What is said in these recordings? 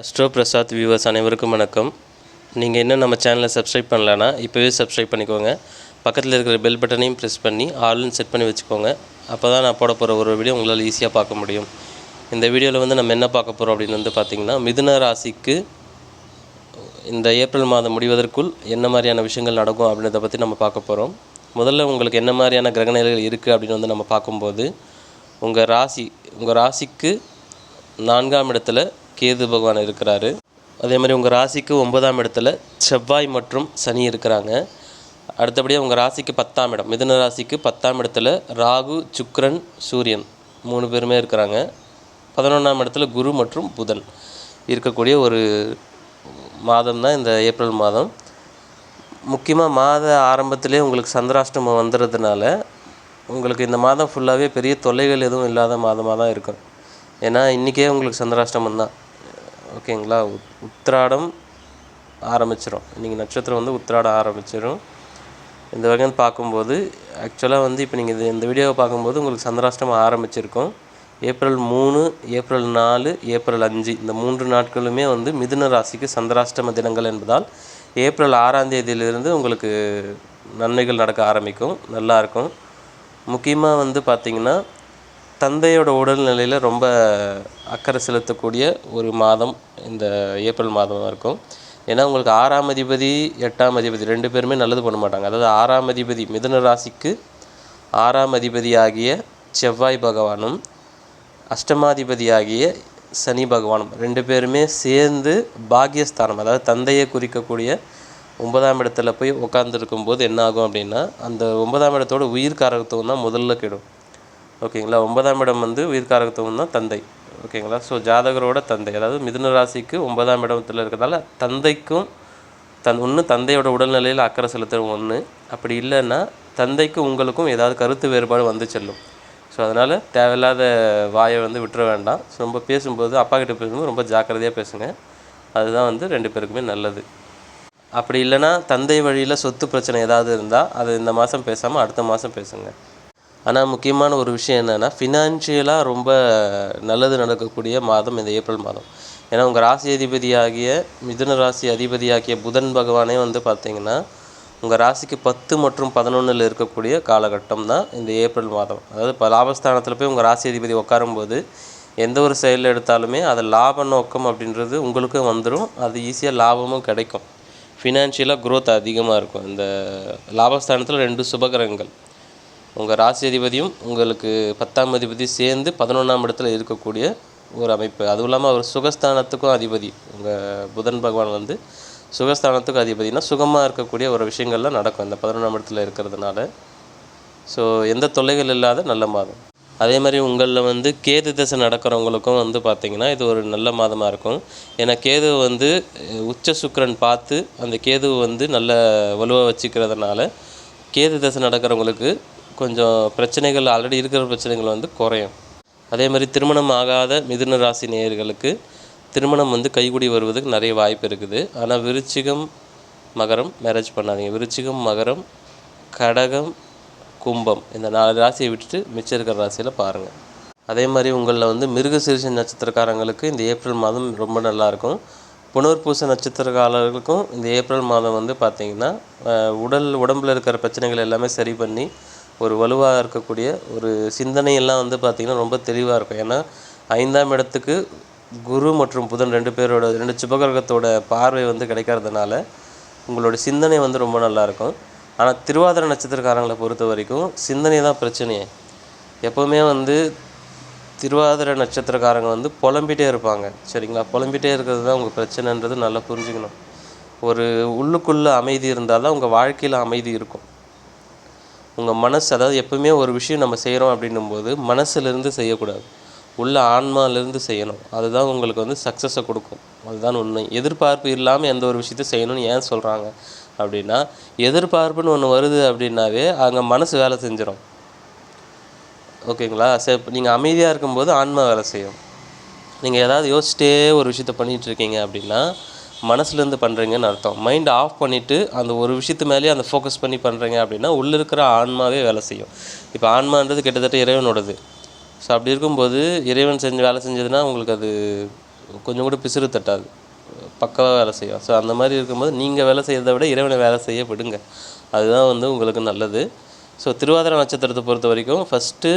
Astro Prasad viewers அனைவருக்கும் வணக்கம். நீங்கள் இன்னும் நம்ம சேனலை சப்ஸ்கிரைப் பண்ணலன்னா இப்போவே சப்ஸ்கிரைப் பண்ணிக்கோங்க. பக்கத்தில் இருக்கிற பெல் பட்டனையும் ப்ரெஸ் பண்ணி ஆல்னு செட் பண்ணி வச்சுக்கோங்க. அப்போ தான் நான் போட போகிற ஒரு வீடியோ உங்களால் ஈஸியாக பார்க்க முடியும். இந்த வீடியோவில் வந்து நம்ம என்ன பார்க்க போகிறோம் அப்படின்னு வந்து பார்த்திங்கன்னா மிதுன ராசிக்கு இந்த ஏப்ரல் மாதம் முடிவதற்குள் என்ன மாதிரியான விஷயங்கள் நடக்கும் அப்படின்றத பற்றி நம்ம பார்க்க போகிறோம் முதல்ல உங்களுக்கு என்ன மாதிரியான கிரகநிலைகள் இருக்குது அப்படின்னு வந்து நம்ம பார்க்கும்போது உங்கள் ராசி உங்கள் ராசிக்கு நான்காம் இடத்துல கேது பகவான் இருக்கிறாரு. அதே மாதிரி உங்கள் ராசிக்கு ஒன்பதாம் இடத்துல செவ்வாய் மற்றும் சனி இருக்கிறாங்க. அடுத்தபடியாக உங்கள் ராசிக்கு பத்தாம் இடம். மிதுன ராசிக்கு பத்தாம் இடத்துல ராகு சுக்ரன் சூரியன் மூணு பேருமே இருக்கிறாங்க. பதினொன்றாம் இடத்துல குரு மற்றும் புதன் இருக்கக்கூடிய ஒரு மாதம் தான் இந்த ஏப்ரல் மாதம். முக்கியமாக மாத ஆரம்பத்திலே உங்களுக்கு சந்திராஷ்டமம் வந்துடுறதுனால உங்களுக்கு இந்த மாதம் ஃபுல்லாகவே பெரிய தொல்லைகள் எதுவும் இல்லாத மாதமாக தான் இருக்கும். ஏன்னா இன்றைக்கே உங்களுக்கு சந்திராஷ்டமம் தான். ஓகேங்களா? உத்- உத்திராடம் ஆரம்பிச்சிடும் இன்றைக்கி நட்சத்திரம் வந்து உத்திராடம் ஆரம்பிச்சிடும் இந்த வகைன்னு பார்க்கும்போது ஆக்சுவலாக வந்து இப்போ நீங்கள் இது இந்த வீடியோவை பார்க்கும்போது உங்களுக்கு சந்திராஷ்டமம் ஆரம்பிச்சிருக்கும். ஏப்ரல் மூணு ஏப்ரல் நாலு ஏப்ரல் அஞ்சு. இந்த மூன்று நாட்களுமே வந்து மிதுன ராசிக்கு சந்திராஷ்டம தினங்கள் என்பதால் ஏப்ரல் ஆறாம் தேதியிலிருந்து உங்களுக்கு நன்மைகள் நடக்க ஆரம்பிக்கும். நல்லா இருக்கும். முக்கியமாக வந்து பார்த்திங்கன்னா தந்தையோட உடல்நிலையில் ரொம்ப அக்கறை செலுத்தக்கூடிய ஒரு மாதம் இந்த ஏப்ரல் மாதமாக இருக்கும். ஏன்னா உங்களுக்கு ஆறாம் அதிபதி எட்டாம் அதிபதி ரெண்டு பேருமே நல்லது பண்ண மாட்டாங்க. அதாவது ஆறாம் அதிபதி மிதுன ராசிக்கு ஆறாம் அதிபதியாகிய செவ்வாய் பகவானும் அஷ்டமாதிபதியாகிய சனி பகவானும் ரெண்டு பேருமே சேர்ந்து பாக்யஸ்தானம் அதாவது தந்தையை குறிக்கக்கூடிய ஒன்பதாம் இடத்துல போய் உட்காந்துருக்கும் போது என்ன ஆகும் அப்படின்னா அந்த ஒன்பதாம் இடத்தோட உயிர் காரகத்துவம் தான் முதல்ல கெடும். ஓகேங்களா? ஒன்பதாம் இடம் வந்து உயிர்காரகத்துவம் தான் தந்தை. ஓகேங்களா? ஸோ ஜாதகரோட தந்தை. அதாவது மிதுன ராசிக்கு ஒன்பதாம் இடத்துல இருக்கிறதால தந்தைக்கும் தன் ஒன்று தந்தையோட உடல்நிலையில் அக்கறை செலுத்துகிற ஒன்று அப்படி இல்லைன்னா தந்தைக்கு உங்களுக்கும் ஏதாவது கருத்து வேறுபாடு வந்து செல்லும். ஸோ அதனால் தேவையில்லாத வாயை வந்து விட்டுற வேண்டாம். ஸோ ரொம்ப பேசும்போது அப்பா கிட்ட பேசும்போது ரொம்ப ஜாக்கிரதையாக பேசுங்க. அதுதான் வந்து ரெண்டு பேருக்குமே நல்லது. அப்படி இல்லைன்னா தந்தை வழியில் சொத்து பிரச்சனை ஏதாவது இருந்தால் அது இந்த மாதம் பேசாமல் அடுத்த மாதம் பேசுங்கள் ஆனால் முக்கியமான ஒரு விஷயம் என்னென்னா ஃபினான்ஷியலாக ரொம்ப நல்லது நடக்கக்கூடிய மாதம் இந்த ஏப்ரல் மாதம். ஏன்னா உங்கள் ராசி அதிபதியாகிய மிதுன ராசி அதிபதியாகிய புதன் பகவானே வந்து பார்த்தீங்கன்னா உங்கள் ராசிக்கு பத்து மற்றும் பதினொன்றில் இருக்கக்கூடிய காலகட்டம் தான் இந்த ஏப்ரல் மாதம். அதாவது இப்போ லாபஸ்தானத்தில் போய் உங்கள் ராசி அதிபதி உட்காரும்போது எந்த ஒரு செயலில் எடுத்தாலுமே அது லாப நோக்கம் அப்படின்றது உங்களுக்கும் வந்துடும் அது ஈஸியாக லாபமும் கிடைக்கும். ஃபினான்ஷியலாக க்ரோத் அதிகமாக இருக்கும். இந்த லாபஸ்தானத்தில் ரெண்டு சுபகிரகங்கள் உங்கள் ராசி அதிபதியும் உங்களுக்கு பத்தாம் அதிபதி சேர்ந்து பதினொன்றாம் இடத்துல இருக்கக்கூடிய ஒரு அமைப்பு. அதுவும் இல்லாமல் அவர் சுகஸ்தானத்துக்கும் அதிபதி. உங்கள் புதன் பகவான் வந்து சுகஸ்தானத்துக்கும் அதிபதினா சுகமாக இருக்கக்கூடிய ஒரு விஷயங்கள்லாம் நடக்கும். இந்த பதினொன்றாம் இடத்துல இருக்கிறதுனால. ஸோ எந்த தொல்லைகள் இல்லாத நல்ல மாதம். அதே மாதிரி உங்களில் வந்து கேது தசை நடக்கிறவங்களுக்கும் வந்து பார்த்திங்கன்னா இது ஒரு நல்ல மாதமாக இருக்கும். ஏன்னா கேது வந்து உச்ச சுக்கிரன் பார்த்து அந்த கேது வந்து நல்ல வலுவாக வச்சுக்கிறதுனால கேது தசை நடக்கிறவங்களுக்கு கொஞ்சம் பிரச்சனைகள் ஆல்ரெடி இருக்கிற பிரச்சனைகள் வந்து குறையும். அதே மாதிரி திருமணம் ஆகாத மிதுன ராசி நேயர்களுக்கு திருமணம் வந்து கைகூடி வருவதுக்கு நிறைய வாய்ப்பு இருக்குது. ஆனால் விருச்சிகம் மகரம் மேரேஜ் பண்ணாதீங்க. விருச்சிகம் மகரம் கடகம் கும்பம் இந்த நாலு ராசியை விட்டுட்டு மிச்சம் இருக்கிற ராசியில் பாருங்கள் அதே மாதிரி உங்களில் வந்து மிருகசீரிஷ நட்சத்திரக்காரங்களுக்கு இந்த ஏப்ரல் மாதம் ரொம்ப நல்லாயிருக்கும் புனர்பூச நட்சத்திரக்காரர்களுக்கும் இந்த ஏப்ரல் மாதம் வந்து பார்த்திங்கன்னா உடல் உடம்பில் இருக்கிற பிரச்சனைகள் எல்லாமே சரி பண்ணி ஒரு வலுவாக இருக்கக்கூடிய ஒரு சிந்தனையெல்லாம் வந்து பார்த்திங்கன்னா ரொம்ப தெளிவாக இருக்கும். ஏன்னா ஐந்தாம் இடத்துக்கு குரு மற்றும் புதன் ரெண்டு பேரோட ரெண்டு சுபகிரகத்தோட பார்வை வந்து கிடைக்கிறதுனால உங்களோட சிந்தனை வந்து ரொம்ப நல்லாயிருக்கும் ஆனால் திருவாதிரை நட்சத்திரக்காரங்களை பொறுத்த வரைக்கும் சிந்தனை தான் பிரச்சனையே. எப்போவுமே வந்து திருவாதிரை நட்சத்திரக்காரங்க வந்து புலம்பிகிட்டே இருப்பாங்க. சரிங்களா? புலம்பிகிட்டே இருக்கிறது தான் உங்கள் பிரச்சனைன்றது நல்லா புரிஞ்சுக்கணும். ஒரு உள்ளுக்குள்ளே அமைதி இருந்தால் தான் உங்கள் வாழ்க்கையில் அமைதி இருக்கும். உங்கள் மனசு அதாவது எப்பவுமே ஒரு விஷயம் நம்ம செய்கிறோம் அப்படின்னும்போது மனசுலேருந்து செய்யக்கூடாது. உள்ள ஆன்மாலேருந்து செய்யணும். அதுதான் உங்களுக்கு வந்து சக்ஸஸை கொடுக்கும். அதுதான் உண்மை. எதிர்பார்ப்பு இல்லாமல் எந்த ஒரு விஷயத்தை செய்யணும்னு ஏன் சொல்கிறாங்க அப்படின்னா எதிர்பார்ப்புன்னு ஒன்று வருது அப்படின்னாவே அங்கே மனசு வேலை செஞ்சிடும் ஓகேங்களா? சரி நீங்கள் அமைதியாக இருக்கும்போது ஆன்மா வேலை செய்யும். நீங்கள் ஏதாவது யோசிச்சிட்டே ஒரு விஷயத்த பண்ணிகிட்டு இருக்கீங்க அப்படின்னா மனசுலேருந்து பண்ணுறீங்கன்னு அர்த்தம். மைண்டை ஆஃப் பண்ணிவிட்டு அந்த ஒரு விஷயத்து மேலேயே அந்த ஃபோக்கஸ் பண்ணி பண்ணுறீங்க அப்படின்னா உள்ளே இருக்கிற ஆன்மாவே வேலை செய்யும். இப்போ ஆன்மான்றது கிட்டத்தட்ட இறைவனோடது. ஸோ அப்படி இருக்கும்போது இறைவன் செஞ்சு வேலை செஞ்சதுன்னா உங்களுக்கு அது கொஞ்சம் கூட பிசுறு தட்டாது. பக்கவாக வேலை செய்யும். ஸோ அந்த மாதிரி இருக்கும்போது நீங்கள் வேலை செய்கிறத விட இறைவனை வேலை செய்ய விடுங்க. அதுதான் வந்து உங்களுக்கு நல்லது. ஸோ திருவாதிரை நட்சத்திரத்தை பொறுத்த வரைக்கும் ஃபஸ்ட்டு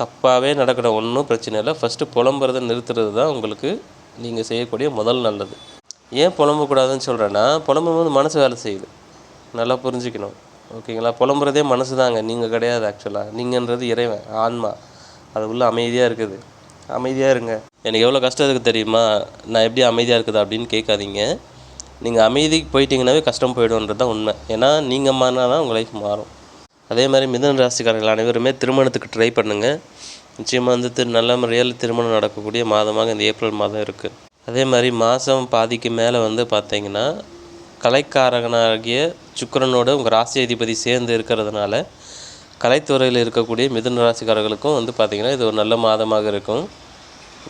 தப்பாகவே நடக்கணும் ஒன்றும் பிரச்சனை இல்லை. ஃபஸ்ட்டு புலம்புறதை நிறுத்துறது தான் உங்களுக்கு நீங்கள் செய்யக்கூடிய முதல் நல்லது. ஏன் புலம்பக்கூடாதுன்னு சொல்கிறேன்னா புலம்பும் போது மனசு வேலை செய்யுது. நல்லா புரிஞ்சுக்கணும். ஓகேங்களா? புலம்புறதே மனசு தாங்க நீங்கள் கிடையாது ஆக்சுவலாக நீங்கன்றது இறைவன் ஆன்மா. அது உள்ள அமைதியாக இருக்குது. அமைதியாக இருங்க. எனக்கு எவ்வளோ கஷ்டம் இருக்குது தெரியுமா? நான் எப்படி அமைதியாக இருக்குது அப்படின்னு கேட்காதீங்க. நீங்கள் அமைதிக்கு போயிட்டீங்கன்னாவே கஷ்டம் போயிடும்ன்றது தான் உண்மை. ஏன்னா நீங்கள் மாறினா தான் உங்கள் லைஃப் மாறும். அதே மாதிரி மிதன ராசிக்காரர்கள் அனைவருமே திருமணத்துக்கு ட்ரை பண்ணுங்கள் நிச்சயமாக வந்து திரு நல்ல முறையில் திருமணம் நடக்கக்கூடிய மாதமாக இந்த ஏப்ரல் மாதம் இருக்குது அதே மாதிரி மாதம் பாதிக்கு மேலே வந்து பார்த்தீங்கன்னா கலைக்காரகனாகிய சுக்கிரனோட உங்கள் ராசி அதிபதி சேர்ந்து இருக்கிறதுனால கலைத்துறையில் இருக்கக்கூடிய மிதுன ராசிக்காரர்களுக்கும் வந்து பார்த்திங்கன்னா இது ஒரு நல்ல மாதமாக இருக்கும்.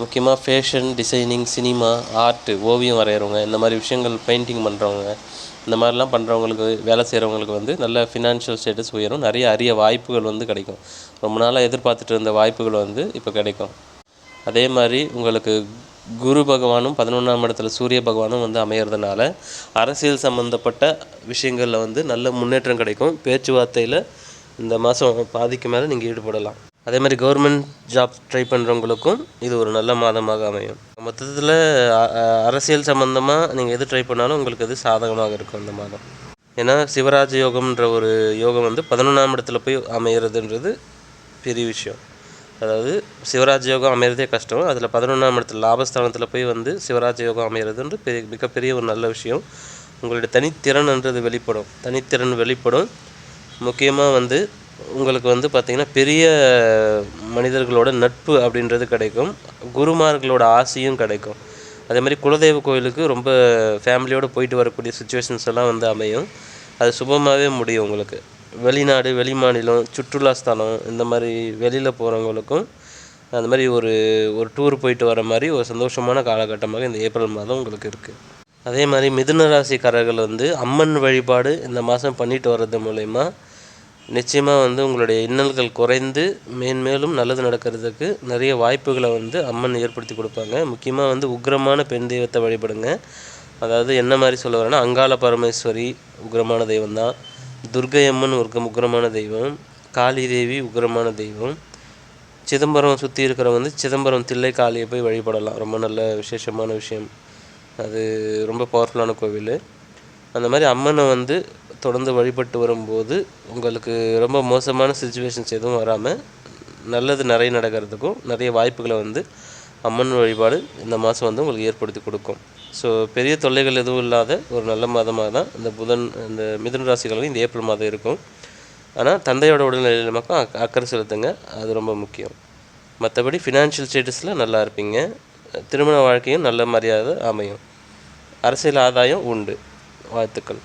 முக்கியமாக ஃபேஷன் டிசைனிங் சினிமா ஆர்ட்டு ஓவியம் வரைகிறவங்க இந்த மாதிரி விஷயங்கள் பெயிண்டிங் பண்ணுறவங்க இந்த மாதிரிலாம் பண்ணுறவங்களுக்கு வேலை செய்கிறவங்களுக்கு வந்து நல்ல ஃபினான்ஷியல் ஸ்டேட்டஸ் உயரும். நிறைய அரிய வாய்ப்புகள் வந்து கிடைக்கும். ரொம்ப நாளாக எதிர்பார்த்துட்டு இருந்த வாய்ப்புகள் வந்து இப்போ கிடைக்கும். அதே மாதிரி உங்களுக்கு குரு பகவானும் பதினொன்றாம் இடத்துல சூரிய பகவானும் வந்து அமையிறதுனால அரசியல் சம்மந்தப்பட்ட விஷயங்களில் வந்து நல்ல முன்னேற்றம் கிடைக்கும். பேச்சுவார்த்தையில் இந்த மாதம் பாதிக்கு மேலே நீங்கள் ஈடுபடலாம். அதே மாதிரி கவர்மெண்ட் ஜாப் ட்ரை பண்ணுறவங்களுக்கும் இது ஒரு நல்ல மாதமாக அமையும். மொத்தத்தில் அரசியல் சம்மந்தமாக நீங்கள் எது ட்ரை பண்ணாலும் உங்களுக்கு அது சாதகமாக இருக்கும் இந்த மாதம். ஏன்னா சிவராஜ யோகம்ன்ற ஒரு யோகம் வந்து பதினொன்றாம் இடத்துல போய் அமையிறதுன்றது பெரிய விஷயம். அதாவது சிவராஜ யோகம் அமைகிறதே கஷ்டம். அதில் பதினொன்றாம் இடத்துல லாபஸ்தானத்தில் போய் வந்து சிவராஜ யோகம் அமைகிறதுன்ற பெரிய மிகப்பெரிய ஒரு நல்ல விஷயம். உங்களுடைய தனித்திறன்ன்றது வெளிப்படும். தனித்திறன் வெளிப்படும். முக்கியமாக வந்து உங்களுக்கு வந்து பார்த்திங்கன்னா பெரிய மனிதர்களோட நட்பு அப்படின்றது கிடைக்கும். குருமார்களோட ஆசையும் கிடைக்கும். அதே மாதிரி குலதெய்வ கோயிலுக்கு ரொம்ப ஃபேமிலியோடு போயிட்டு வரக்கூடிய சுச்சுவேஷன்ஸ் எல்லாம் வந்து அமையும். அது சுபமாகவே முடியும் உங்களுக்கு. வெளிநாடு வெளிமாநிலம் சுற்றுலா ஸ்தலம் இந்த மாதிரி வெளியில் போகிறவங்களுக்கும் அந்த மாதிரி ஒரு ஒரு டூர் போயிட்டு வர மாதிரி ஒரு சந்தோஷமான காலகட்டமாக இந்த ஏப்ரல் மாதம் உங்களுக்கு இருக்குது அதே மாதிரி மிதுன ராசிக்காரர்கள் வந்து அம்மன் வழிபாடு இந்த மாதம் பண்ணிட்டு வர்றது மூலயமா நிச்சயமாக வந்து உங்களுடைய இன்னல்கள் குறைந்து மேன்மேலும் நல்லது நடக்கிறதுக்கு நிறைய வாய்ப்புகளை வந்து அம்மன் ஏற்படுத்தி கொடுப்பாங்க. முக்கியமாக வந்து உக்கிரமான பெண் தெய்வத்தை வழிபடுங்க. அதாவது என்ன மாதிரி சொல்ல வரேன்னா அங்காள பரமேஸ்வரி உக்கிரமான தெய்வம் தான் துர்கையம்மன் அம்மன் ஒரு உக்கிரமான தெய்வம். காளி தேவி உக்கிரமான தெய்வம். சிதம்பரம் சுற்றி இருக்கிறவங்க வந்து சிதம்பரம் தில்லை காளியை போய் வழிபடலாம். ரொம்ப நல்ல விசேஷமான விஷயம். அது ரொம்ப பவர்ஃபுல்லான கோவில். அந்த மாதிரி அம்மனை வந்து தொடர்ந்து வழிபட்டு வரும்போது உங்களுக்கு ரொம்ப மோசமான சுச்சுவேஷன்ஸ் எதுவும் வராமல் நல்லது நிறைய நடக்கிறதுக்கும் நிறைய வாய்ப்புகளை வந்து அம்மன் வழிபாடு இந்த மாதம் வந்து உங்களுக்கு ஏற்படுத்தி கொடுக்கும். ஸோ பெரிய தொல்லைகள் எதுவும் இல்லாத ஒரு நல்ல மாதமாக தான் இந்த புதன் இந்த மிதுன ராசிகளுக்கு இந்த ஏப்ரல் மாதம் இருக்கும். ஆனால் தந்தையோட உடல்நிலையில் மட்டும் அக் அக்கறை செலுத்துங்க. அது ரொம்ப முக்கியம். மற்றபடி ஃபினான்ஷியல் ஸ்டேட்டஸில் நல்லா இருப்பீங்க. திருமண வாழ்க்கையும் நல்ல மரியாதை அமையும். அரசியல் ஆதாயம் உண்டு. வாழ்த்துக்கள்.